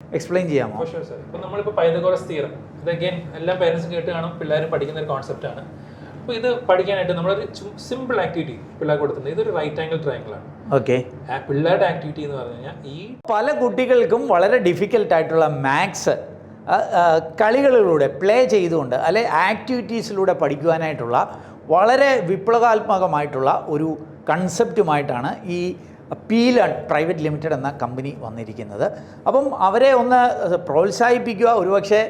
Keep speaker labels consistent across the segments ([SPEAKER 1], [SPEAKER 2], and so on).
[SPEAKER 1] Explain ചെയ്യാമോ?
[SPEAKER 2] Sir ഇപ്പൊ നമ്മളിപ്പോ പൈതഗോറസ് തിയറം ഇത് അഗൈൻ എല്ലാ പേരൻസും കേട്ട് കാണും പിള്ളേരും പഠിക്കുന്ന ഒരു കോൺസെപ്റ്റ് ആണ്. അപ്പോൾ ഇത് പഠിക്കാനായിട്ട് നമ്മളൊരു സിമ്പിൾ ആക്ടിവിറ്റി പിള്ളേർക്ക് കൊടുക്കുന്നത് ഇതൊരു റൈറ്റ് ആംഗിൾ ട്രയാങ്കിൾ ആണ്.
[SPEAKER 1] ഓക്കെ
[SPEAKER 2] പിള്ളേരുടെ ആക്ടിവിറ്റി എന്ന് പറഞ്ഞു കഴിഞ്ഞാൽ ഈ
[SPEAKER 1] പല കുട്ടികൾക്കും വളരെ ഡിഫിക്കൽട്ട് ആയിട്ടുള്ള മാത്സ് കളികളിലൂടെ പ്ലേ ചെയ്തുകൊണ്ട് അല്ലെ ആക്ടിവിറ്റീസിലൂടെ പഠിക്കുവാനായിട്ടുള്ള വളരെ വിപ്ലവാത്മകമായിട്ടുള്ള ഒരു കൺസെപ്റ്റുമായിട്ടാണ് ഈ പീലൺ പ്രൈവറ്റ് ലിമിറ്റഡ് എന്ന കമ്പനി വന്നിരിക്കുന്നത്. അപ്പം അവരെ ഒന്ന് പ്രോത്സാഹിപ്പിക്കുക ഒരുപക്ഷെ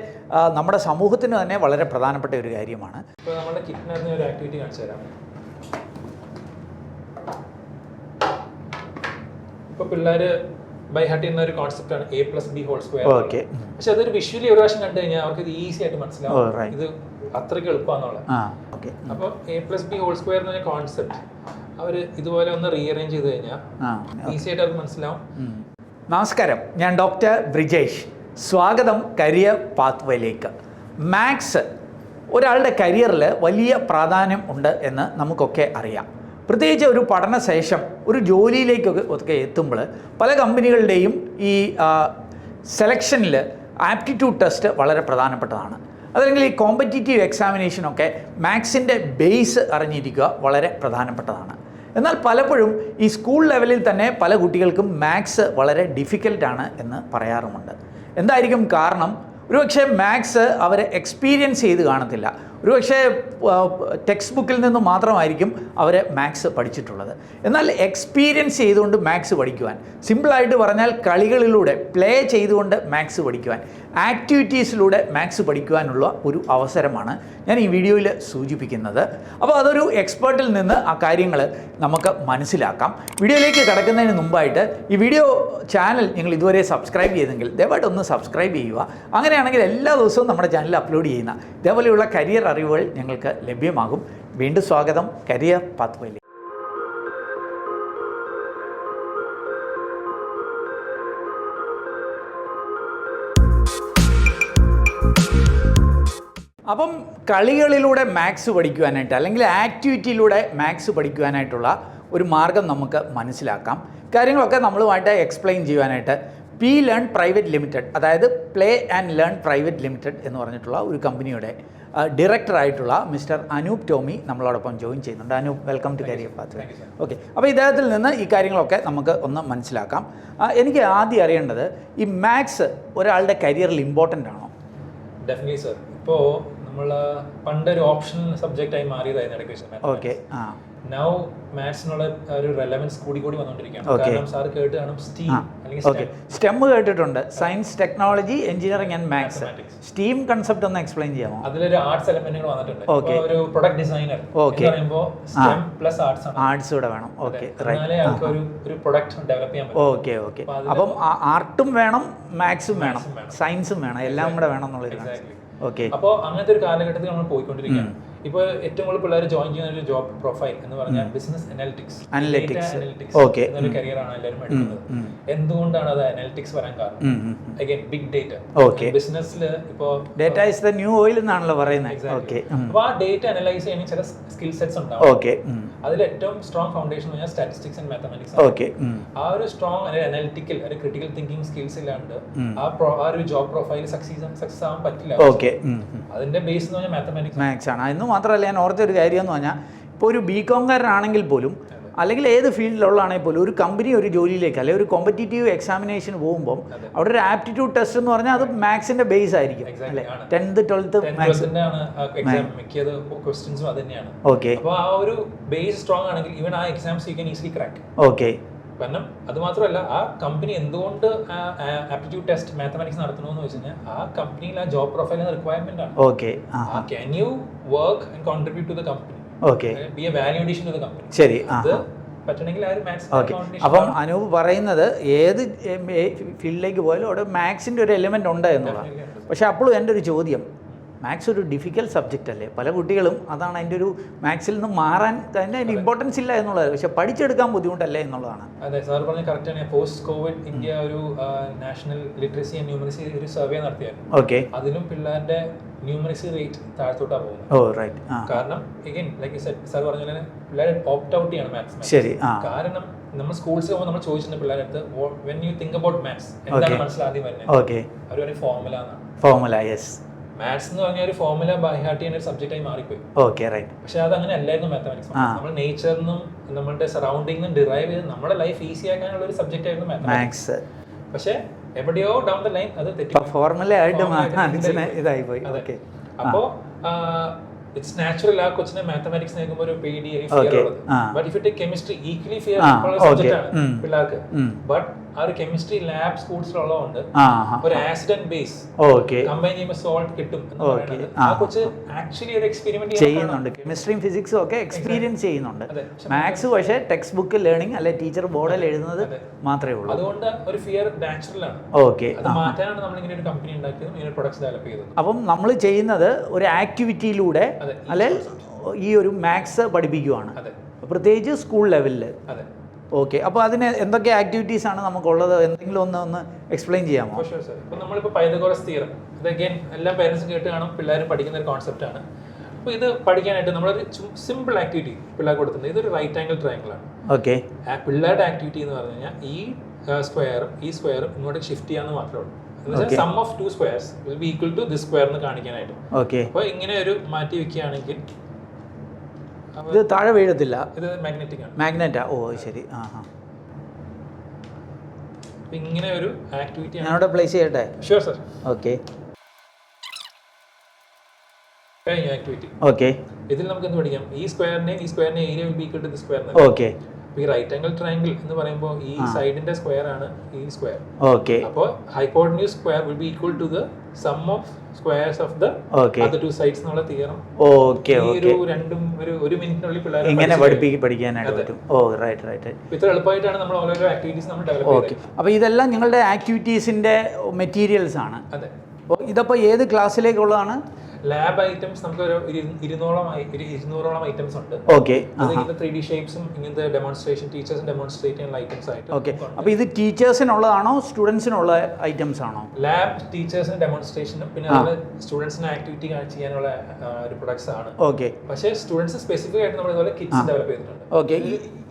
[SPEAKER 1] നമ്മുടെ സമൂഹത്തിന് തന്നെ വളരെ പ്രധാനപ്പെട്ട ഒരു കാര്യമാണ്.
[SPEAKER 2] ഇപ്പോൾ നമ്മുടെ കിറ്റിനകത്ത് ഒരു ആക്ടിവിറ്റി കാണിച്ചു തരാം. ഇപ്പൊ പിള്ളേര് ബൈ ഹാർട്ട് ചെയ്യുന്ന ഒരു കോൺസെപ്റ്റ് ആണ് A plus B whole square
[SPEAKER 1] okay
[SPEAKER 2] പക്ഷെ അതൊരു വിഷ്വലി ഒരു പ്രാവശ്യം കണ്ടു കഴിഞ്ഞാൽ അവർക്ക് ഇത് ഈസി ആയിട്ട്
[SPEAKER 1] Oh,
[SPEAKER 2] മനസ്സിലാവും
[SPEAKER 1] right.
[SPEAKER 2] ഇത് അത്രയ്ക്ക് എളുപ്പമാണെന്നുള്ളത്. അപ്പോൾ A plus B whole square എന്ന് കോൺസെപ്റ്റ് അവർ ഇതുപോലെ ഒന്ന് റീഅറേഞ്ച് ചെയ്ത് കഴിഞ്ഞാൽ ഈസിയായിട്ട് അവർക്ക് മനസ്സിലാവും.
[SPEAKER 1] നമസ്കാരം. ഞാൻ ഡോക്ടർ ബ്രിജേഷ്. സ്വാഗതം കരിയർ പാത്വേയിലേക്ക്. മാത്സ് ഒരാളുടെ കരിയറിൽ വലിയ പ്രാധാന്യം ഉണ്ട് എന്ന് നമുക്കൊക്കെ അറിയാം. പ്രത്യേകിച്ച് ഒരു പഠനശേഷം ഒരു ജോലിയിലേക്കൊക്കെ ഒക്കെ എത്തുമ്പോൾ പല കമ്പനികളുടെയും ഈ സെലക്ഷനിൽ ആപ്റ്റിറ്റ്യൂഡ് ടെസ്റ്റ് വളരെ പ്രധാനപ്പെട്ടതാണ്. അതല്ലെങ്കിൽ ഈ കോമ്പറ്റീറ്റീവ് എക്സാമിനേഷനൊക്കെ മാത്സിന്റെ ബേസ് അറിഞ്ഞിരിക്കുക വളരെ പ്രധാനപ്പെട്ടതാണ്. എന്നാൽ പലപ്പോഴും ഈ സ്കൂൾ ലെവലിൽ തന്നെ പല കുട്ടികൾക്കും മാത്സ് വളരെ ഡിഫിക്കൽട്ടാണ് എന്ന് പറയാറുമുണ്ട്. എന്തായിരിക്കും കാരണം? ഒരുപക്ഷെ മാത്സ് അവരെ എക്സ്പീരിയൻസ് ചെയ്ത് കാണത്തില്ല. ഒരുപക്ഷെ ടെക്സ്റ്റ് ബുക്കിൽ നിന്ന് മാത്രമായിരിക്കും അവർ മാത്സ് പഠിച്ചിട്ടുള്ളത്. എന്നാൽ എക്സ്പീരിയൻസ് ചെയ്തുകൊണ്ട് മാത്സ് പഠിക്കുവാൻ സിമ്പിളായിട്ട് പറഞ്ഞാൽ കളികളിലൂടെ പ്ലേ ചെയ്തുകൊണ്ട് മാത്സ് പഠിക്കുവാൻ ആക്ടിവിറ്റീസിലൂടെ മാത്സ് പഠിക്കുവാനുള്ള ഒരു അവസരമാണ് ഞാൻ ഈ വീഡിയോയിൽ സൂചിപ്പിക്കുന്നത്. അപ്പോൾ അതൊരു എക്സ്പേർട്ടിൽ നിന്ന് ആ കാര്യങ്ങൾ നമുക്ക് മനസ്സിലാക്കാം. വീഡിയോയിലേക്ക് കടക്കുന്നതിന് മുമ്പായിട്ട് ഈ വീഡിയോ ചാനൽ നിങ്ങൾ ഇതുവരെ സബ്സ്ക്രൈബ് ചെയ്തെങ്കിൽ ദയവായിട്ട് ഒന്ന് സബ്സ്ക്രൈബ് ചെയ്യുക. അങ്ങനെയാണെങ്കിൽ എല്ലാ ദിവസവും നമ്മുടെ ചാനലിൽ അപ്ലോഡ് ചെയ്യുന്ന ഇതേപോലെയുള്ള കരിയർ അറിവുകൾ ഞങ്ങൾക്ക് ലഭ്യമാകും. വീണ്ടും സ്വാഗതം. കരിയർ പാത്വയിലേക്ക് അപ്പം കളികളിലൂടെ മാത്സ് പഠിക്കുവാനായിട്ട് അല്ലെങ്കിൽ ആക്ടിവിറ്റിയിലൂടെ മാത്സ് പഠിക്കുവാനായിട്ടുള്ള ഒരു മാർഗം നമുക്ക് മനസ്സിലാക്കാം. കാര്യങ്ങളൊക്കെ നമ്മളുമായിട്ട് എക്സ്പ്ലെയിൻ ചെയ്യുവാനായിട്ട് പി ലേൺ പ്രൈവറ്റ് ലിമിറ്റഡ് അതായത് play and learn private limited എന്ന് പറഞ്ഞിട്ടുള്ള ഒരു കമ്പനിയുടെ ഡയറക്ടറായിട്ടുള്ള മിസ്റ്റർ അനൂപ് ടോമി നമ്മളോടൊപ്പം ജോയിൻ ചെയ്യുന്നുണ്ട്. Anoop welcome to career path okay. അപ്പോൾ ഇദ്ദേഹത്തിൽ നിന്ന് ഈ കാര്യങ്ങളൊക്കെ നമുക്ക് ഒന്ന് മനസ്സിലാക്കാം. എനിക്ക് ആദ്യം അറിയേണ്ടത് ഈ മാത്സ് ഒരാളുടെ കരിയറിൽ ഇമ്പോർട്ടന്റ് ആണോ?
[SPEAKER 2] ഡെഫിനറ്റ്ലി സർ ഇപ്പോൾ നമ്മൾ പണ്ടൊരു ഓപ്ഷൻ സബ്ജക്റ്റ് ആയി മാറിയതായിരുന്നു
[SPEAKER 1] ഓക്കെ. ആ.
[SPEAKER 2] നൗ മാത്സിനുള്ള ഒരു റെലവൻസ് കൂടി കൂടി വന്നുകൊണ്ടിരിക്കുകയാണ് കാരണം സാർ കേട്ട് കാണും സ്റ്റീം അല്ലെങ്കിൽ
[SPEAKER 1] സ്റ്റെം കേട്ടിട്ടുണ്ട്. Science technology engineering and maths STEAM concept ഒന്ന് എക്സ്പ്ലെയിൻ ചെയ്യാമോ?
[SPEAKER 2] അതിലൊരു ആർട്സ് എലമെന്റുകൾ വന്നിട്ടുണ്ട്. ഒരു പ്രൊഡക്ട് ഡിസൈനർ ഓക്കെ പറയുമ്പോൾ സ്റ്റെം പ്ലസ് ആർട്സ് ആണ്.
[SPEAKER 1] ആർട്സ് കൂടെ വേണം. ഓക്കെ
[SPEAKER 2] ഒരു ഒരു പ്രൊഡക്റ്റ് ഡെവലപ്പ് ചെയ്യാൻ
[SPEAKER 1] ഓക്കെ ഓക്കെ
[SPEAKER 2] അപ്പം
[SPEAKER 1] ആർട്ടും വേണം മാത്സും വേണം. സയൻസും വേണം. എല്ലാം കൂടെ വേണം എന്നുള്ളത്
[SPEAKER 2] Exactly.
[SPEAKER 1] ഓക്കെ
[SPEAKER 2] അപ്പോൾ അങ്ങനത്തെ ഒരു കാലഘട്ടത്തിൽ നമ്മൾ പോയിക്കൊണ്ടിരിക്കുകയാണ്. ഇപ്പോൾ ഏറ്റവും കൂടുതൽ പിള്ളേർ ജോയിൻ ചെയ്യുന്ന ഒരു ജോബ് പ്രൊഫൈൽ എന്ന് പറഞ്ഞാൽ business analytics analytics
[SPEAKER 1] analytics.
[SPEAKER 2] Career ആണ് എല്ലാവരും എടുക്കുന്നത്. എന്തുകൊണ്ടാണ് അത് അനാലിറ്റിക്സ് വരാൻ കാരണം? Again big data. ബിസിനസ്സിൽ ഇപ്പോൾ
[SPEAKER 1] data is the new oil എന്നാണല്ലോ പറയുന്നത്. ഓക്കെ
[SPEAKER 2] അപ്പോൾ ആ ഡേറ്റ അനലൈസ് ചെയ്യണമെങ്കിൽ ചില സ്കിൽ സെറ്റ്സ് ഉണ്ടാവും.
[SPEAKER 1] ഓക്കെ
[SPEAKER 2] അതിൽ ഏറ്റവും സ്ട്രോങ് ഫൗണ്ടേഷൻ എന്ന് പറഞ്ഞാൽ സ്റ്റാറ്റിസ്റ്റിക്സ് ആൻഡ് മാത്തമാറ്റിക്സ്
[SPEAKER 1] ഓക്കെ
[SPEAKER 2] ആ ഒരു സ്ട്രോങ് അനാലിറ്റിക്കൽ ഒരു ക്രിട്ടിക്കൽ തിങ്കിങ് സ്കിൽസ് ഇല്ലാണ്ട് ആ ആ ഒരു ജോബ് പ്രൊഫൈൽ സക്സീസ് സക്സസ് ആവാൻ പറ്റില്ല.
[SPEAKER 1] ഓക്കെ
[SPEAKER 2] അതിന്റെ ബേസ് എന്ന് പറഞ്ഞാൽ മാത്തമാറ്റിക്സ്
[SPEAKER 1] മാത്സ് ആണ്. മാത്രമല്ല ഞാൻ ഓർത്ത ഒരു കാര്യം എന്ന് പറഞ്ഞാൽ ഇപ്പോൾ ഒരു ബി കോംകാരനാണെങ്കിൽ പോലും അല്ലെങ്കിൽ ഏത് ഫീൽഡിലുള്ളതാണെങ്കിൽ പോലും ഒരു കമ്പനി ഒരു ജോലിയിലേക്ക് അല്ലെങ്കിൽ ഒരു കോമ്പറ്റീറ്റീവ് എക്സാമിനേഷന് പോകുമ്പോൾ അവിടെ ഒരു ആപ്റ്റിറ്റ്യൂഡ് ടെസ്റ്റ് എന്ന് പറഞ്ഞാൽ അത് മാത്സിന്റെ ബേസ് ആയിരിക്കും അല്ലേ. Tenth twelfth maths okay okay
[SPEAKER 2] കാരണം അതുമാത്രമല്ല ആ കമ്പനി എന്തുകൊണ്ട് ആപ്റ്റിറ്റ്യൂഡ് ടെസ്റ്റ് മാത്തമാറ്റിക്സ് നടത്തണമെന്ന് വെച്ച് കഴിഞ്ഞാൽ ആ കമ്പനിയിൽ ആ ജോബ് പ്രൊഫൈൽ
[SPEAKER 1] ഓക്കെ
[SPEAKER 2] റിക്വയർമെന്റ് ആണ്.
[SPEAKER 1] ആ
[SPEAKER 2] can you work and contribute to the company
[SPEAKER 1] okay
[SPEAKER 2] be a value addition to the company
[SPEAKER 1] ശരി
[SPEAKER 2] അത്
[SPEAKER 1] ഓക്കെ അപ്പം അനൂപ് പറയുന്നത് ഏത് ഫീൽഡിലേക്ക് പോയാലും അവിടെ മാത്സിന്റെ ഒരു എലിമെന്റ് ഉണ്ട് എന്നുള്ളതാണ്. പക്ഷേ അപ്പോഴും എന്റെ ഒരു ചോദ്യം മാത്സ് ഒരു ഡിഫിക്കൽട്ട് സബ്ജക്റ്റ് അല്ലേ? പല കുട്ടികളും അതാണ് അതിന്റെ ഒരു മാത്സിൽ നിന്ന് മാറാൻ അതിന്റെ അതിന്റെ ഇമ്പോർട്ടൻസ് ഇല്ല എന്നുള്ളത്. പക്ഷെ പഠിച്ചെടുക്കാൻ ബുദ്ധിമുട്ടല്ലേ എന്നുള്ളതാണ്.
[SPEAKER 2] അതെ സാർ പറഞ്ഞ കറക്റ്റ് ആണ്. പോസ്റ്റ് കോവിഡ് ഇന്ത്യ ഒരു നാഷണൽ ലിറ്ററസി ആൻഡ് ന്യൂമറസി ഒരു സർവേ നടത്തിയായിരുന്നു.
[SPEAKER 1] ഓക്കെ
[SPEAKER 2] അതിലും പിള്ളേരുടെ ന്യൂമറസി റേറ്റ് താഴത്തോട്ടാണ് പോകുന്നത്.
[SPEAKER 1] ഓ റൈറ്റ്
[SPEAKER 2] കാരണം എഗൈൻ ലൈക്ക് സാർ പറഞ്ഞ പോലെ പിള്ളേർ ഓപ്റ്റ് ഔട്ട് ചെയ്യണം മാത്സ്
[SPEAKER 1] ശരി
[SPEAKER 2] കാരണം നമ്മൾ സ്കൂൾസ് പോകുമ്പോൾ നമ്മൾ ചോദിച്ചിട്ടുണ്ട് പിള്ളേരുടെ അടുത്ത് when you think about maths എന്താണ് മനസ്സിലാദ്യം വരുന്നത്?
[SPEAKER 1] ഓക്കെ
[SPEAKER 2] അവർ ഫോർമുല
[SPEAKER 1] ഫോർമുല യെസ്
[SPEAKER 2] മാത്സ് എന്ന് പറഞ്ഞ ഒരു ഫോർമുല ബൈഹാർട്ട് ചെയ്യുന്ന ഒരു സബ്ജക്റ്റായി മാറിപ്പോയി.
[SPEAKER 1] ഓക്കെ റൈറ്റ്
[SPEAKER 2] പക്ഷെ അത് അങ്ങനെ അല്ലായിരുന്നു മാത്തമാറ്റിക്സ്. നമ്മൾ നേച്ചറിനും നമ്മുടെ സറൗണ്ടിങ് ഡിറൈവ് ചെയ്ത് നമ്മുടെ ലൈഫ് ഈസി ആക്കാനുള്ള ഒരു സബ്ജക്റ്റ് ആയിരുന്നു മാത്തമാറ്റിക്സ്
[SPEAKER 1] മാത്സ്
[SPEAKER 2] പക്ഷെ എവിടെയോ ഡൗൺ ദ ലൈൻ അത് തെറ്റി
[SPEAKER 1] ഫോർമുല ആയിട്ട്
[SPEAKER 2] ഇതായി
[SPEAKER 1] പോയി. ഓക്കെ
[SPEAKER 2] അപ്പോ ഇറ്റ്സ് നാച്ചുറൽ ആ കൊച്ചിനെ മാത്തമാറ്റിക്സ് നോക്കുമ്പോൾ ഒരു പേടി ഫിയർ. ഉള്ളത്. But if it chemistry equally fear subject ആണ്. പിള്ളേർക്ക്. ബട്ട് ആ ഒരു കെമിസ്ട്രി ലാബ് സ്കൂൾസിലുള്ളതുകൊണ്ട്
[SPEAKER 1] ആ
[SPEAKER 2] ഒരു ആസിഡ് ബേസ്
[SPEAKER 1] ഓക്കെ
[SPEAKER 2] കമ്പൈൻ ചെയ്യുമ്പോൾ സോൾട്ട് കിട്ടും
[SPEAKER 1] ആ.
[SPEAKER 2] കൊച്ച് ആക്ച്വലി ഒരു എക്സ്പെരിമെന്റ്
[SPEAKER 1] ചെയ്യുന്നുണ്ട്. കെമിസ്ട്രിയും ഫിസിക്സും ഒക്കെ എക്സ്പീരിയൻസ് ചെയ്യുന്നുണ്ട്. മാത്സ് പക്ഷെ ടെക്സ്റ്റ് ബുക്ക് ലേണിംഗ് അല്ലെ ടീച്ചർ ബോർഡിൽ എഴുതുന്നത് മാത്രമേ ഉള്ളൂ.
[SPEAKER 2] അതുകൊണ്ട് ഒരു ഫിയർ നാച്ചുറൽ ആണ്.
[SPEAKER 1] ഓക്കെ
[SPEAKER 2] മാറ്റാനാണ് നമ്മൾ ഇങ്ങനെ ഒരു കമ്പനി ഉണ്ടാക്കിയതും. ഇങ്ങനെ പ്രൊഡക്ട്സ് ഡെവലപ്പ് ചെയ്തത്.
[SPEAKER 1] അപ്പം നമ്മൾ ചെയ്യുന്നത് ഒരു ആക്ടിവിറ്റിയിലൂടെ
[SPEAKER 2] അതെ, each
[SPEAKER 1] അല്ലെ ഈ ഒരു മാത്സ് പഠിപ്പിക്കുവാണ്. പ്രത്യേകിച്ച് സ്കൂൾ ലെവലിൽ ഓക്കെ അപ്പോൾ അതിന് എന്തൊക്കെ ആക്ടിവിറ്റീസ് ആണ് നമുക്കുള്ളത്? എന്തെങ്കിലും ഒന്ന് ഒന്ന് എക്സ്പ്ലെയിൻ ചെയ്യാമോ?
[SPEAKER 2] ഷുവർ സാർ ഇപ്പോൾ ഇപ്പൊ പൈതകോറസ് തിയറം ഇത് അഗൈൻ എല്ലാ പേരൻസും കേട്ട് കാണും പിള്ളേരും പഠിക്കുന്ന ഒരു കോൺസെപ്റ്റാണ് ആണ്. അപ്പോൾ ഇത് പഠിക്കാനായിട്ട് നമ്മളൊരു സിമ്പിൾ ആക്ടിവിറ്റി പിള്ളേർക്ക് കൊടുക്കുന്നത് ഇതൊരു റൈറ്റ് ആംഗിൾ ട്രയാങ്കിൾ ആണ്.
[SPEAKER 1] ഓക്കെ
[SPEAKER 2] പിള്ളേരുടെ ആക്ടിവിറ്റി എന്ന് പറഞ്ഞു കഴിഞ്ഞാൽ ഈ സ്ക്വയറും ഈ സ്ക്വയറും ഇങ്ങോട്ട് ഷിഫ്റ്റ് ചെയ്യാമെന്ന് മാത്രമേ ഉള്ളൂ. Sum of two squares will be equal to this square എന്ന് കാണിക്കാനായിട്ട്.
[SPEAKER 1] ഓക്കെ
[SPEAKER 2] അപ്പോൾ ഇങ്ങനെ ഒരു മാറ്റി വെക്കുകയാണെങ്കിൽ
[SPEAKER 1] ഇത് താഴെ വീഴത്തില്ല.
[SPEAKER 2] ഇത് മാഗ്നറ്റിക് ആണ്.
[SPEAKER 1] മാഗ്നറ്റാ ഓ ശരി. ആ ആ.
[SPEAKER 2] ഇങ്ങനെ ഒരു ആക്ടിവിറ്റി
[SPEAKER 1] ഞാനവിടെ പ്ലേസ് ചെയ്യട്ടെ?
[SPEAKER 2] Sure sir
[SPEAKER 1] okay
[SPEAKER 2] activity
[SPEAKER 1] okay
[SPEAKER 2] ഇതിൽ നമുക്ക് എന്ത് പഠിക്കാം? ഈ സ്ക്വയറിനെയും ഈ സ്ക്വയറിനെ area will be equal to the square
[SPEAKER 1] okay
[SPEAKER 2] ഈ റൈറ്റ് ആംഗിൾ ട്രയാങ്കിൾ എന്ന് പറയുമ്പോൾ ഈ സൈഡിന്റെ സ്ക്വയർ ആണ് ഈ സ്ക്വയർ
[SPEAKER 1] ഓക്കെ
[SPEAKER 2] അപ്പോൾ hypotenuse square will be equal to the sum of squares of the other two sides എന്നുള്ള തിയറം
[SPEAKER 1] ഓക്കെ
[SPEAKER 2] ഒരു രണ്ടും ഒരു ഒരു മിനിറ്റിനുള്ളിൽ പിള്ളേർ
[SPEAKER 1] ഇങ്ങനെ പഠിപ്പിക്ക് പഠിക്കാനായിട്ട് പറ്റും. ഓ റൈറ്റ് റൈറ്റ്
[SPEAKER 2] ഇത്ര എളുപ്പമായിട്ടാണ് നമ്മൾ ഓരോരോ ആക്ടിവിറ്റീസ് നമ്മൾ ഡെവലപ്പ്
[SPEAKER 1] ഓക്കെ അപ്പോൾ ഇതെല്ലാം നിങ്ങളുടെ ആക്ടിവിറ്റീസിന്റെ മെറ്റീരിയൽസ് ആണ്.
[SPEAKER 2] അതെ.
[SPEAKER 1] അപ്പോൾ ഇതപ്പോൾ ഏത് ക്ലാസ്സിലേക്കുള്ളതാണ്
[SPEAKER 2] ലാബ് ഐറ്റംസ് നമുക്ക് ഒരു ഇരു- ഇരുന്നൂറോളം ഒരു ഇരുന്നൂറോളം ഐറ്റംസ് ഉണ്ട്.
[SPEAKER 1] ഓക്കെ
[SPEAKER 2] ത്രീ ഡി ഷേപ്സും ഇങ്ങനത്തെ ഡെമോൺസ്ട്രേഷൻ ടീച്ചേഴ്സ് ഡെമോൺസ്ട്രേറ്റ് ചെയ്യുന്ന ഐറ്റംസ് ആയിട്ട്
[SPEAKER 1] ഓക്കെ അപ്പോൾ ഇത് ടീച്ചേഴ്സിനുള്ളതാണോ സ്റ്റുഡൻസിനുള്ള ഐറ്റംസ് ആണോ
[SPEAKER 2] ലാബ് ടീച്ചേഴ്സിന് ഡെമോൺസ്ട്രേഷനും പിന്നെ സ്റ്റുഡൻസിന് ആക്ടിവിറ്റി ചെയ്യാനുള്ള ഒരു പ്രൊഡക്ട്സ് ആണ്.
[SPEAKER 1] ഓക്കെ
[SPEAKER 2] പക്ഷേ സ്റ്റുഡൻസ് സ്പെസിഫിക് ആയിട്ട് നമ്മൾ ഇതുപോലെ കിറ്റ്സ് ഡെവലപ്പ് ചെയ്തിട്ടുണ്ട്.
[SPEAKER 1] ഓക്കെ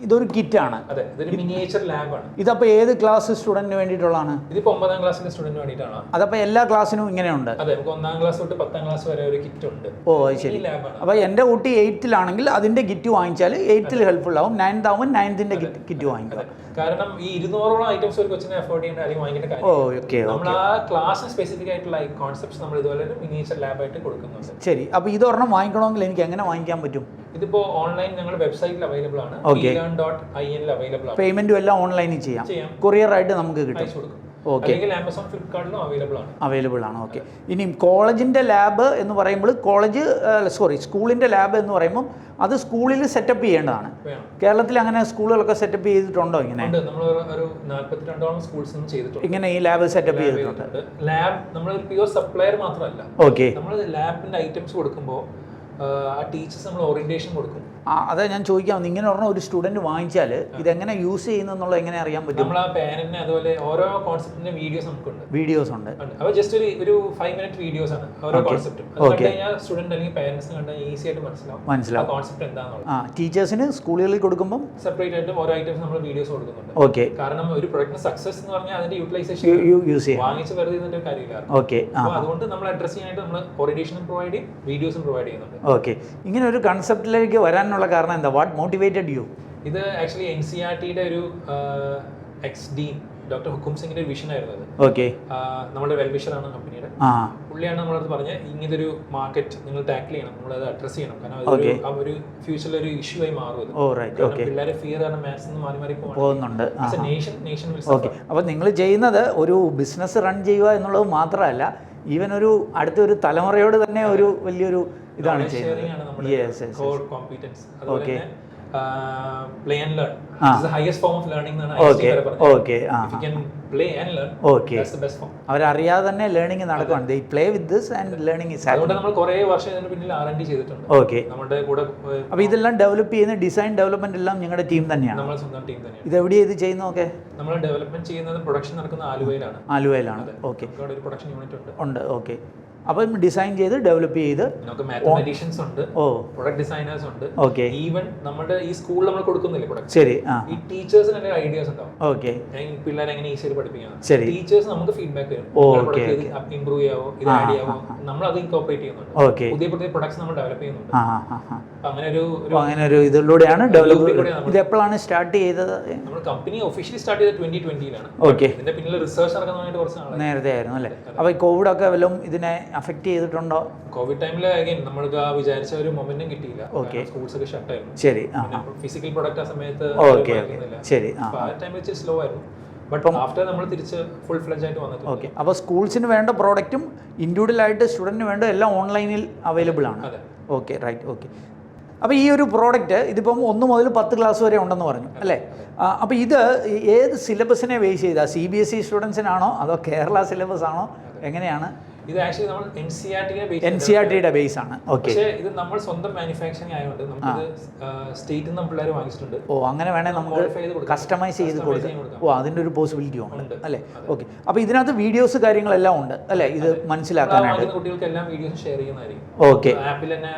[SPEAKER 1] ഇതൊരു ആണ്.
[SPEAKER 2] അതെ ഇതൊരു മിനിയേച്ചർ ലാബ്
[SPEAKER 1] ആണ്. ഇതപ്പോ ഏത് ക്ലാസ് സ്റ്റുഡന്റിന് വേണ്ടിയിട്ടുള്ളതാണ്?
[SPEAKER 2] ഇതിപ്പോ ഒമ്പതാം ക്ലാസ്സിലെ സ്റ്റുഡന്റിന് വേണ്ടിയിട്ടാണ്?
[SPEAKER 1] അതപ്പോ എല്ലാ ക്ലാസ്സിനും ഇങ്ങനെയുണ്ട്.
[SPEAKER 2] അതെ നമുക്ക് ഒന്നാം ക്ലാസ് തൊട്ട് പത്താം ക്ലാസ് വരെ ഒരു കിറ്റ് ഉണ്ട്.
[SPEAKER 1] ഓ അത് ശരി.
[SPEAKER 2] അപ്പൊ എന്റെ
[SPEAKER 1] അപ്പോൾ എന്റെ കുട്ടി എയ്ത്തിലാണെങ്കിൽ അതിന്റെ കിറ്റ് വാങ്ങിച്ചാൽ എയ്ത്തിൽ ഹെൽപ്ഫുൾ ആവും. നയൻത് ആവുമ്പോൾ നയൻത്തിന്റെ കിറ്റ് കിറ്റ് വാങ്ങിക്കുക
[SPEAKER 2] കാരണം ഈ ഇരുന്നൂറോളം ഐറ്റംസ് ഒരു കൊച്ചിനെ അഫോർഡ് ചെയ്യേണ്ട അല്ലെങ്കിൽ വാങ്ങിക്കേണ്ട കാര്യം
[SPEAKER 1] ഓക്കെ
[SPEAKER 2] നമ്മൾ ആ ക്ലാസ് സ്പെസിഫിക് ആയിട്ടുള്ള കോൺസെപ്റ്റ്സ് നമ്മൾ ഇതുപോലെ ഒരു മിനിയേച്ചർ ലാബായിട്ട് കൊടുക്കുന്നുണ്ട്.
[SPEAKER 1] ശരി. അപ്പോൾ ഇതൊരെണ്ണം വാങ്ങിക്കണമെങ്കിൽ എനിക്ക് എങ്ങനെ വാങ്ങിക്കാൻ പറ്റും?
[SPEAKER 2] ഇതിപ്പോ ഓൺലൈൻ ഞങ്ങളുടെ വെബ്സൈറ്റിൽ അവൈലബിൾ ആണ്. ഡോട്ട് ഐ എൻ അവൈലബിൾ ആണ്.
[SPEAKER 1] പേയ്മെന്റും എല്ലാം ഓൺലൈനിൽ ചെയ്യാം.
[SPEAKER 2] കൊറിയർ
[SPEAKER 1] ആയിട്ട് നമുക്ക് കിട്ടും.
[SPEAKER 2] കൊടുക്കും. അല്ലെങ്കിൽ ആമസോൺ ഫ്ലിപ്കാർട്ടിലും അവൈലബിൾ ആണ്.
[SPEAKER 1] അവൈലബിൾ ആണ് ഓക്കെ ഇനി കോളേജിന്റെ ലാബ് എന്ന് പറയുമ്പോൾ കോളേജ് സോറി സ്കൂളിന്റെ ലാബ് എന്ന് പറയുമ്പോൾ അത് സ്കൂളിൽ സെറ്റപ്പ് ചെയ്യേണ്ടതാണ്. കേരളത്തിൽ അങ്ങനെ സ്കൂളുകളൊക്കെ സെറ്റപ്പ് ചെയ്തിട്ടുണ്ടോ ഇങ്ങനെ?
[SPEAKER 2] നമ്മൾ ഒരു സ്കൂൾസ് ചെയ്തിട്ടുണ്ട്.
[SPEAKER 1] ഇങ്ങനെ ഈ ലാബ് സെറ്റപ്പ് ചെയ്തിട്ടുണ്ട്.
[SPEAKER 2] ലാബ് നമ്മൾ പ്യൂർ സപ്ലയർ മാത്രമല്ല.
[SPEAKER 1] ഓക്കെ
[SPEAKER 2] നമ്മൾ ലാബിന്റെ ഐറ്റംസ് കൊടുക്കുമ്പോൾ ആ ടീച്ചേഴ്സ് നമ്മൾ ഓറിയന്റേഷൻ കൊടുക്കും.
[SPEAKER 1] ആ അതാ ഞാൻ ചോദിക്കാം ഇങ്ങനെ പറഞ്ഞ ഒരു സ്റ്റുഡന്റ് വാങ്ങിച്ചാൽ ഇതെങ്ങനെ യൂസ് ചെയ്യുന്നു എന്നുള്ളത് എങ്ങനെ അറിയാൻ പറ്റും?
[SPEAKER 2] നമ്മൾ ആ പാനലിനെ അതുപോലെ ഓരോ കോൺസെപ്റ്റിന്റെ വീഡിയോസ് നമുക്കുണ്ട്.
[SPEAKER 1] വീഡിയോസ് ഉണ്ട്.
[SPEAKER 2] അപ്പോൾ ജസ്റ്റ് ഒരു ഒരു ഫൈവ് മിനിറ്റ് വീഡിയോസ് ആണ് ഓരോ കോൺസെപ്റ്റും അത് കഴിഞ്ഞാൽ സ്റ്റുഡന്റ് അല്ലെങ്കിൽ പാരന്റ്സ് കണ്ടാൽ ഈസി ആയിട്ട് മനസ്സിലാവും. ആ
[SPEAKER 1] മനസ്സിലാവും
[SPEAKER 2] കോൺസെപ്റ്റ് എന്താണെന്നുള്ളത്
[SPEAKER 1] ആ ടീച്ചേഴ്സിന് സ്കൂളുകളിൽ കൊടുക്കുമ്പോൾ
[SPEAKER 2] സെപ്പറേറ്റ് ആയിട്ട് ഓരോ ഐറ്റംസ് നമ്മൾ വീഡിയോസ് കൊടുക്കുന്നുണ്ട്.
[SPEAKER 1] ഓക്കെ
[SPEAKER 2] കാരണം ഒരു പ്രൊഡക്റ്റ് സക്സസ് എന്ന് പറഞ്ഞാൽ അതിന്റെ യൂട്ടിലൈസേഷൻ
[SPEAKER 1] യൂസ് ചെയ്യാം.
[SPEAKER 2] വാങ്ങിച്ച് വെറുതെ ഇതിന്റെ കാര്യമില്ല
[SPEAKER 1] ഓക്കെ
[SPEAKER 2] അപ്പോൾ അതുകൊണ്ട് നമ്മൾ അഡ്രസ് ചെയ്യാനായിട്ട് നമ്മൾ ഓറിയന്റേഷനും പ്രൊവൈഡ് ചെയ്യും വീഡിയോസും പ്രൊവൈഡ് ചെയ്യുന്നുണ്ട്.
[SPEAKER 1] ഓക്കെ ഇങ്ങനെ ഒരു കൺസെപ്റ്റിലേക്ക് വരാനുള്ള കാരണം എന്താ? വാട്ട് മോട്ടിവേറ്റഡ് യു
[SPEAKER 2] ഇത് ആക്ച്വലി എൻ സി ആർ ടിയുടെ ഒരു എക്സ് ഡി ഡോക്ടർ ഹുക്കും സിംഗിന്റെ ഒരു വിഷൻ ആയിരുന്നു അത്.
[SPEAKER 1] ഓക്കെ
[SPEAKER 2] വെൽ നമ്മുടെ വെൽവിഷറാണ് കമ്പനിയുടെ. പുള്ളിയാണ് നമ്മളടുത്ത് പറഞ്ഞത് ഇങ്ങനത്തെ ഒരു മാർക്കറ്റ് നിങ്ങൾ ടാക്കിൾ ചെയ്യണം നമ്മൾ അത് അഡ്രസ് ചെയ്യണം. കാരണം ഒരു ഫ്യൂച്ചറിൽ ഒരു ഇഷ്യൂ ആയി മാറും പിള്ളേരെ ഫിയർ കാരണം മാത്സ് മാറി മാറി
[SPEAKER 1] പോകുന്നുണ്ട്.
[SPEAKER 2] നേഷൻ നേഷൻ
[SPEAKER 1] ഓക്കെ അപ്പോൾ നിങ്ങൾ ചെയ്യുന്നത് ഒരു ബിസിനസ് റൺ ചെയ്യുക എന്നുള്ളത് മാത്രമല്ല ഈവൻ ഒരു അടുത്തൊരു തലമുറയോട് തന്നെ ഒരു വലിയൊരു ഇതാണ് ചെയ്യുന്നത്. യെസ് യെസ്
[SPEAKER 2] എന്നാണ്
[SPEAKER 1] അവരറിയാതെ തന്നെ ലേണിംഗ് നടക്കുകയാണ് they play with this and learning is
[SPEAKER 2] അതുകൊണ്ട് നമ്മൾ കുറേ വർഷം ഇതിന് പിന്നിൽ ആർ ചെയ്തിട്ടുണ്ട്.
[SPEAKER 1] ഓക്കെ
[SPEAKER 2] നമ്മുടെ കൂടെ
[SPEAKER 1] അപ്പോൾ ഇതെല്ലാം ഡെവലപ്പ് ചെയ്യുന്ന ഡിസൈൻ ഡെവലപ്മെന്റ് എല്ലാം ഞങ്ങളുടെ ടീം തന്നെയാണ്.
[SPEAKER 2] നമ്മൾ സ്വന്തം ടീം തന്നെയാണ്.
[SPEAKER 1] ഇത് എവിടെയാണ് ഇത് ചെയ്യുന്നതൊക്കെ
[SPEAKER 2] നമ്മൾ ഡെവലപ്മെന്റ് ചെയ്യുന്നത് പ്രൊഡക്ഷൻ നടക്കുന്ന ആലുവയിലാണ്.
[SPEAKER 1] ആലുവയിലാണ്. ഓക്കെ
[SPEAKER 2] ഒരു പ്രൊഡക്ഷൻ യൂണിറ്റ് ഉണ്ട്.
[SPEAKER 1] ഉണ്ട്. ഓക്കെ അപ്പം ഡിസൈൻ ചെയ്ത് ഡെവലപ്പ് ചെയ്ത്
[SPEAKER 2] മാത്തമാറ്റീഷ്യൻസ് ഉണ്ട്
[SPEAKER 1] ഓ.
[SPEAKER 2] പ്രൊഡക്റ്റ് ഡിസൈനേഴ്സ് ഉണ്ട്.
[SPEAKER 1] ഓക്കെ
[SPEAKER 2] ഈവൻ നമ്മുടെ ഈ സ്കൂളിൽ നമ്മൾ കൊടുക്കുന്നില്ലേ പ്രൊഡക്ട്
[SPEAKER 1] ശരി ആ.
[SPEAKER 2] ഈ ടീച്ചേഴ്സിന് തന്നെ ഐഡിയാസ് ഉണ്ടാവും
[SPEAKER 1] ഓക്കെ
[SPEAKER 2] പിള്ളേരെ എങ്ങനെ ഈസിയിൽ പഠിപ്പിക്കാം
[SPEAKER 1] ശരി.
[SPEAKER 2] ടീച്ചേഴ്സ് നമുക്ക് ഫീഡ്ബാക്ക് തരും. ഓക്കെ ഇമ്പ്രൂവ് ചെയ്യാവോ? ഇത് ആഡ് ചെയ്യാവോ? നമ്മൾ അത് ഇൻകോപ്പറേറ്റ് ചെയ്യുന്നുണ്ട്.
[SPEAKER 1] ഓക്കെ
[SPEAKER 2] പുതിയ പുതിയ പ്രൊഡക്ട്സ് നമ്മൾ ഡെവലപ്പ് ചെയ്യുന്നുണ്ട്. അങ്ങനെ ഒരു
[SPEAKER 1] അങ്ങനെ ഒരു ഇതിലൂടെയാണ് ഡെവലപ്പ് ഇത് എപ്പോഴാണ് സ്റ്റാർട്ട് ചെയ്തത്?
[SPEAKER 2] നമ്മൾ കമ്പനി ഒഫീഷ്യലി സ്റ്റാർട്ട് ചെയ്തത് ട്വന്റി ട്വന്റിയിലാണ്
[SPEAKER 1] ഓക്കെ
[SPEAKER 2] ഇതിന്റെ പിന്നിൽ റിസർച്ച് നടക്കുന്നതായിട്ട് കുറച്ച്
[SPEAKER 1] നേരത്തെ ആയിരുന്നു അല്ലേ? അപ്പോൾ ഈ കോവിഡ് ഒക്കെ വല്ലതും ഇതിനെ അഫക്റ്റ് ചെയ്തിട്ടുണ്ടോ?
[SPEAKER 2] കോവിഡ് ടൈമിൽ നമ്മൾക്ക് ആ വിചാരിച്ച ഒരു മൊമെന്റും കിട്ടിയില്ല. സ്കൂൾസ് ഒക്കെ ഷട്ട് ആയിരുന്നു.
[SPEAKER 1] ശരി
[SPEAKER 2] ഫിസിക്കൽ പ്രൊഡക്റ്റ് ആ. സമയത്ത്
[SPEAKER 1] ഓക്കെ ഓക്കെ ശരി ആ
[SPEAKER 2] ടൈമിൽ വെച്ച് സ്ലോ ആയിരുന്നു. ആയിട്ട്
[SPEAKER 1] ഓക്കെ അപ്പോൾ സ്കൂൾസിന് വേണ്ട പ്രോഡക്റ്റും ഇൻഡിവിജ്വലായിട്ട് സ്റ്റുഡന്റിന് വേണ്ട എല്ലാം ഓൺലൈനിൽ അവൈലബിൾ ആണ്. ഓക്കെ റൈറ്റ് ഓക്കെ അപ്പോൾ ഈ ഒരു പ്രോഡക്റ്റ് ഇതിപ്പം ഒന്ന് മുതൽ പത്ത് ക്ലാസ് വരെ ഉണ്ടെന്ന് പറഞ്ഞു അല്ലേ? അപ്പോൾ ഇത് ഏത് സിലബസിനെ ബേസ് ചെയ്താൽ സി ബി എസ് ഇ സ്റ്റുഡൻസിനാണോ അതോ കേരള സിലബസ് ആണോ എങ്ങനെയാണ്?
[SPEAKER 2] ഇത് ആക്ച്വലി നമ്മൾ എൻ സി ആർ ടിയെ
[SPEAKER 1] എൻ സി ആർ ടിയുടെ ബേസ് ആണ്. ഓക്കെ
[SPEAKER 2] ഇത് നമ്മൾ സ്വന്തം മാനുഫാക്ചറിങ് ആയതുകൊണ്ട് നമുക്കിത് സ്റ്റേറ്റിൽ നിന്ന് പിള്ളേർ വാങ്ങിച്ചിട്ടുണ്ട്.
[SPEAKER 1] ഓ അങ്ങനെ വേണേൽ നമുക്ക്. കസ്റ്റമൈസ് ചെയ്ത് കൊടുക്കാം. ഓ അതിന്റെ ഒരു പോസിബിലിറ്റി ഉണ്ട്. അല്ലേ? ഓക്കെ അപ്പോൾ ഇതിനകത്ത് വീഡിയോസ് കാര്യങ്ങളെല്ലാം ഉണ്ട്. അല്ലേ? ഇത് മനസ്സിലാക്കാനായിട്ട്.
[SPEAKER 2] കുട്ടികൾക്ക് എല്ലാം വീഡിയോസ് ഷെയർ ചെയ്യുന്നതായിരിക്കും.
[SPEAKER 1] ഓക്കെ
[SPEAKER 2] ആപ്പിൽ തന്നെ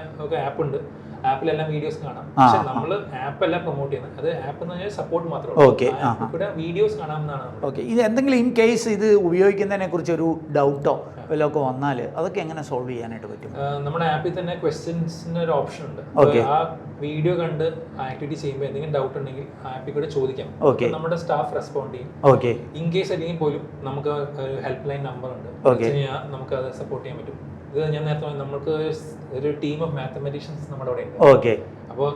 [SPEAKER 2] ആപ്പ് ഉണ്ട്. ആപ്പിലെല്ലാം വീഡിയോസ് കാണാം. പക്ഷെ നമ്മൾ ആപ്പ് അല്ല പ്രൊമോട്ട് ചെയ്യുന്നത്. അത് ആപ്പ് എന്ന് പറഞ്ഞാൽ സപ്പോർട്ട് മാത്രമേ
[SPEAKER 1] ഓക്കെ
[SPEAKER 2] ഇവിടെ വീഡിയോസ് കാണാമെന്നാണ്
[SPEAKER 1] ഓക്കെ ഇത് എന്തെങ്കിലും ഇൻ കേസ് ഇത് ഉപയോഗിക്കുന്നതിനെ കുറിച്ച് ഒരു ഡൗട്ടോ വല്ലതൊക്കെ വന്നാൽ അതൊക്കെ എങ്ങനെ സോൾവ് ചെയ്യാനായിട്ട് പറ്റും?
[SPEAKER 2] നമ്മുടെ ആപ്പിൽ തന്നെ ക്വസ്റ്റ്യൻസിന് ഒരു ഓപ്ഷൻ ഉണ്ട്.
[SPEAKER 1] ഓക്കെ
[SPEAKER 2] ആ വീഡിയോ കണ്ട് ആക്ടിവിറ്റി ചെയ്യുമ്പോൾ എന്തെങ്കിലും ഡൗട്ട് ഉണ്ടെങ്കിൽ ആപ്പിൽ കൂടെ ചോദിക്കാം. ഓക്കെ നമ്മുടെ സ്റ്റാഫ് റെസ്പോണ്ട് ചെയ്യും.
[SPEAKER 1] ഓക്കെ
[SPEAKER 2] ഇൻ കേസ് അല്ലെങ്കിൽ പോലും നമുക്ക് ഒരു ഹെൽപ്പ് ലൈൻ നമ്പർ ഉണ്ട്. നമുക്ക് അത് സപ്പോർട്ട് ചെയ്യാൻ പറ്റും. ഇത് ഞാൻ നേരത്തെ നമ്മൾക്ക് ഒരു ടീം ഓഫ് മാത്തമാറ്റീഷ്യൻസ് നമ്മുടെ അവിടെ ഉണ്ട്.
[SPEAKER 1] ഓക്കെ
[SPEAKER 2] അപ്പോൾ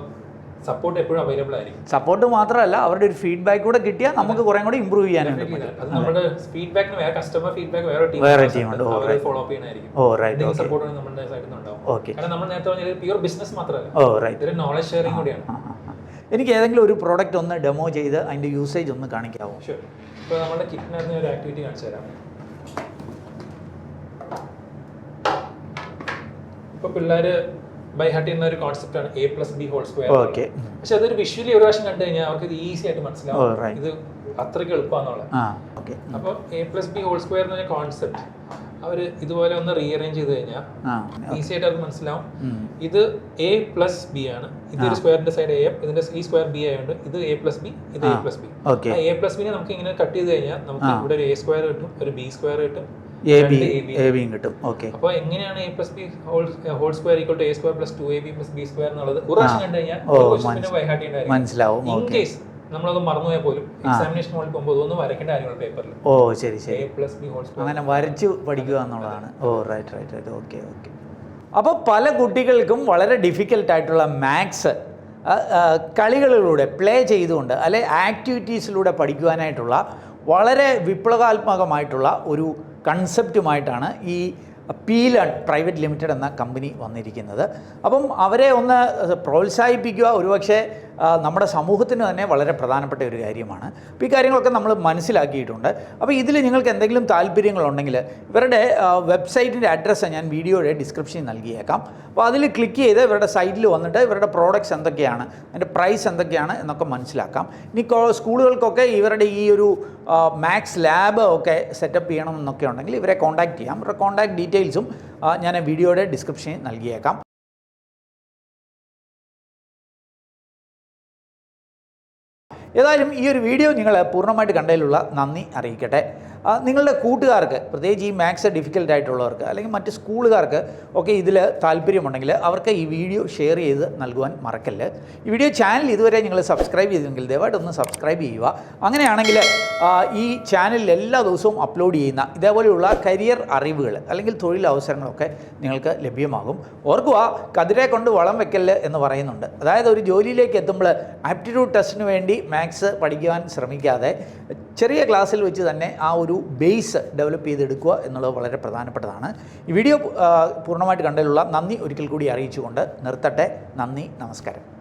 [SPEAKER 2] സപ്പോർട്ട് എപ്പോഴും അവൈലബിൾ ആയിരിക്കും.
[SPEAKER 1] സപ്പോർട്ട് മാത്രമല്ല അവരുടെ ഒരു ഫീഡ്ബാക്ക് കൂടെ കിട്ടിയാൽ നമുക്ക് കുറെ കൂടി ഇമ്പ്രൂവ് ചെയ്യാനുണ്ട്
[SPEAKER 2] അത് നമ്മുടെ ഫീഡ്ബാക്കിന് വേറെ കസ്റ്റമർ ഫീഡ്ബാക്ക് വേറെ ടീം
[SPEAKER 1] വേറെ ടീം ഉണ്ട്.
[SPEAKER 2] ഫോളോ അപ്പ് ചെയ്യണായിരിക്കും
[SPEAKER 1] ഓ റൈറ്റ് ഓക്കേ
[SPEAKER 2] സപ്പോർട്ട് നമ്മുടെ സൈഡിൽ നിന്ന് ഉണ്ടാവും.
[SPEAKER 1] ഓക്കെ
[SPEAKER 2] കാരണം നമ്മൾ നേരത്തെ പറഞ്ഞത് പ്യൂർ ബിസിനസ് മാത്രമല്ല.
[SPEAKER 1] ഓ റൈറ്റ്
[SPEAKER 2] ഇതൊരു നോളജ് ഷെയറിംഗ് കൂടിയാണ്.
[SPEAKER 1] ആ ആ, ആ. എനിക്ക് ഏതെങ്കിലും ഒരു പ്രോഡക്റ്റ് ഒന്ന് ഡെമോ ചെയ്ത് അതിന്റെ യൂസേജ് ഒന്ന് കാണിക്കാവോ?
[SPEAKER 2] ഷുവർ ഇപ്പോൾ നമ്മുടെ കിറ്റിനകത്ത് ഒരു ആക്ടിവിറ്റി കാണിച്ചു തരാം. ഇപ്പോൾ പിള്ളേര് ബൈ ഹാർട്ട് ചെയ്യുന്ന ഒരു കോൺസെപ്റ്റ് ആണ് a plus b whole square
[SPEAKER 1] okay
[SPEAKER 2] പക്ഷെ അതൊരു വിഷ്വലി ഒരു പ്രാവശ്യം കണ്ടു കഴിഞ്ഞാൽ അവർക്ക് ഇത് ഈസി ആയിട്ട് മനസ്സിലാവും.
[SPEAKER 1] Right.
[SPEAKER 2] ഇത് അത്രയ്ക്ക് എളുപ്പമാണെന്നുള്ളത്.
[SPEAKER 1] അപ്പൊ
[SPEAKER 2] അപ്പോൾ a plus b whole square എന്ന കോൺസെപ്റ്റ് അവർ ഇതുപോലെ ഒന്ന് റീഅറേഞ്ച് ചെയ്ത് കഴിഞ്ഞാൽ ഈസി ആയിട്ട് അവർക്ക് മനസ്സിലാവും. ഇത് എ പ്ലസ് ബി ആണ്. ഇതൊരു സ്ക്വയറിന്റെ സൈഡ് എ ഇതിന്റെ ഈ സ്ക്വയർ ബി ആയതുകൊണ്ട് ഇത് എ പ്ലസ് ബി ഇത് a plus b a plus ബിനെ നമുക്ക് ഇങ്ങനെ കട്ട് ചെയ്ത് കഴിഞ്ഞാൽ നമുക്ക് ഇവിടെ ഒരു എ സ്ക്വയർ കിട്ടും ഒരു ബി സ്ക്വയർ കിട്ടും
[SPEAKER 1] എ ബി ബിയും കിട്ടും. ഓക്കെ
[SPEAKER 2] അപ്പോൾ എങ്ങനെയാണ് a plus b whole whole square equal to a square plus two a b plus b square എന്നുള്ളത് ഒരു പ്രാവശ്യം കണ്ടു കഴിഞ്ഞാൽ
[SPEAKER 1] മനസ്സിലാവും. ഓക്കെ
[SPEAKER 2] നമ്മളത് മറന്നുപോയാൽ പോലും എക്സാമിനേഷൻ ഹോളിൽ പോകുമ്പോൾ ഒന്ന് വരയ്ക്കേണ്ട കാര്യങ്ങൾ പേപ്പറിൽ
[SPEAKER 1] ഓ ശരി ശരി.
[SPEAKER 2] A plus b whole square
[SPEAKER 1] അങ്ങനെ വരച്ച് പഠിക്കുക എന്നുള്ളതാണ്. ഓ right right right okay okay അപ്പോൾ പല കുട്ടികൾക്കും വളരെ ഡിഫിക്കൽട്ട് ആയിട്ടുള്ള മാത്സ് കളികളിലൂടെ പ്ലേ ചെയ്തുകൊണ്ട് അല്ലെ ആക്ടിവിറ്റീസിലൂടെ പഠിക്കുവാനായിട്ടുള്ള വളരെ വിപ്ലവാത്മകമായിട്ടുള്ള ഒരു കൺസെപ്റ്റുമായിട്ടാണ് ഈ പീലൺ പ്രൈവറ്റ് ലിമിറ്റഡ് എന്ന കമ്പനി വന്നിരിക്കുന്നത്. അപ്പം അവരെ ഒന്ന് പ്രോത്സാഹിപ്പിക്കുക ഒരുപക്ഷെ നമ്മുടെ സമൂഹത്തിന് തന്നെ വളരെ പ്രധാനപ്പെട്ട ഒരു കാര്യമാണ്. അപ്പോൾ ഈ കാര്യങ്ങളൊക്കെ നമ്മൾ മനസ്സിലാക്കിയിട്ടുണ്ട്. അപ്പോൾ ഇതിൽ നിങ്ങൾക്ക് എന്തെങ്കിലും താല്പര്യങ്ങളുണ്ടെങ്കിൽ ഇവരുടെ വെബ്സൈറ്റിന്റെ അഡ്രസ്സ് ഞാൻ വീഡിയോയുടെ ഡിസ്ക്രിപ്ഷനിൽ നൽകിയേക്കാം. അപ്പോൾ അതിൽ ക്ലിക്ക് ചെയ്ത് ഇവരുടെ സൈറ്റിൽ വന്നിട്ട് ഇവരുടെ പ്രോഡക്റ്റ്സ് എന്തൊക്കെയാണ് അതിന്റെ പ്രൈസ് എന്തൊക്കെയാണ് എന്നൊക്കെ മനസ്സിലാക്കാം. ഇനി സ്കൂളുകൾക്കൊക്കെ ഇവരുടെ ഈ ഒരു മാത്സ് ലാബ് ഒക്കെ സെറ്റപ്പ് ചെയ്യണം എന്നൊക്കെ ഉണ്ടെങ്കിൽ ഇവരെ കോൺടാക്ട് ചെയ്യാം. ഇവരുടെ കോൺടാക്ട് ഡീറ്റെയിൽസും ഞാൻ വീഡിയോയുടെ ഡിസ്ക്രിപ്ഷനിൽ നൽകിയേക്കാം. ഏതായാലും ഈ ഒരു വീഡിയോ നിങ്ങൾ പൂർണമായിട്ട് കണ്ടതിലുള്ള നന്ദി അറിയിക്കട്ടെ. നിങ്ങളുടെ കൂട്ടുകാർക്ക് പ്രത്യേകിച്ച് ഈ മാത്സ് ഡിഫിക്കൽട്ട് ആയിട്ടുള്ളവർക്ക് അല്ലെങ്കിൽ മറ്റ് സ്കൂളുകാർക്ക് ഒക്കെ ഇതിൽ താല്പര്യമുണ്ടെങ്കിൽ അവർക്ക് ഈ വീഡിയോ ഷെയർ ചെയ്ത് നൽകുവാൻ മറക്കല്ല്. ഈ വീഡിയോ ചാനൽ ഇതുവരെ നിങ്ങൾ സബ്സ്ക്രൈബ് ചെയ്തെങ്കിൽ ദയവായിട്ട് ഒന്ന് സബ്സ്ക്രൈബ് ചെയ്യുക. അങ്ങനെയാണെങ്കിൽ ഈ ചാനലിൽ എല്ലാ ദിവസവും അപ്ലോഡ് ചെയ്യുന്ന ഇതേപോലെയുള്ള കരിയർ അറിവുകൾ അല്ലെങ്കിൽ തൊഴിലവസരങ്ങളൊക്കെ നിങ്ങൾക്ക് ലഭ്യമാകും. ഓർക്കുക കതിരെ കൊണ്ട് വളം വെക്കൽ എന്ന് പറയുന്നുണ്ട്. അതായത് ഒരു ജോലിയിലേക്ക് എത്തുമ്പോൾ ആപ്റ്റിറ്റ്യൂഡ് ടെസ്റ്റിന് വേണ്ടി മാത്സ് പഠിക്കുവാൻ ശ്രമിക്കാതെ ചെറിയ ക്ലാസ്സിൽ വെച്ച് തന്നെ ആ ഒരു ബേസ് ഡെവലപ്പ് ചെയ്തെടുക്കുക എന്നുള്ളത് വളരെ പ്രധാനപ്പെട്ടതാണ്. ഈ വീഡിയോ പൂർണമായിട്ട് കണ്ടതിലുള്ള നന്ദി ഒരിക്കൽ കൂടി അറിയിച്ചുകൊണ്ട് നിർത്തട്ടെ. നന്ദി നമസ്കാരം.